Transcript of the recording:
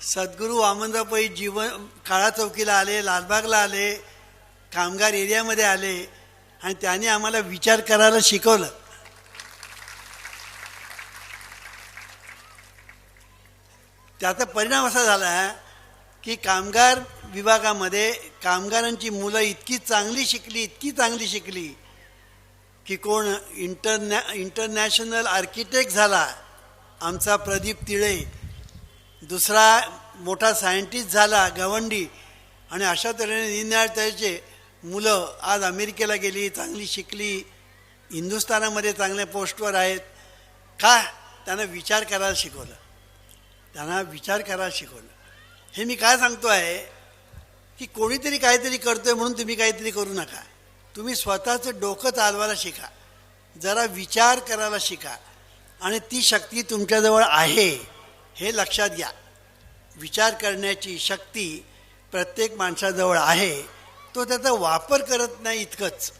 सद्गुरू वामनराव पै जीवन काळा चौकीला आले लालबागला आले कामगार एरियामध्ये आले आणि त्याने आम्हाला विचार करायला शिकवलं. त्याचा परिणाम असा झाला की कामगार विभागामध्ये कामगारांची मुलं इतकी चांगली शिकली इतकी चांगली शिकली की कोण इंटरनॅ इंटरनॅशनल आर्किटेक्ट झाला आमचा प्रदीप तिळे. दुसरा मोठा सायंटिस्ट झाला गवंडी. आणि अशा तऱ्हेने निरनिराळ्याचे मुलं आज अमेरिकेला गेली चांगली शिकली हिंदुस्थानामध्ये चांगल्या पोस्टवर आहेत. का? त्यांना विचार करायला शिकवलं. त्यांना विचार करायला शिकवलं. हे मी काय सांगतो आहे की कोणीतरी काहीतरी करतोय म्हणून तुम्ही काहीतरी करू नका. तुम्ही स्वतःचं डोकं चालवायला शिका. जरा विचार करायला शिका. आणि ती शक्ती तुमच्याजवळ आहे. हे लक्षात घ्या. विचार करण्याची शक्ती प्रत्येक माणसाजवळ आहे. तो त्याचा वापर करत नाही इतकंच.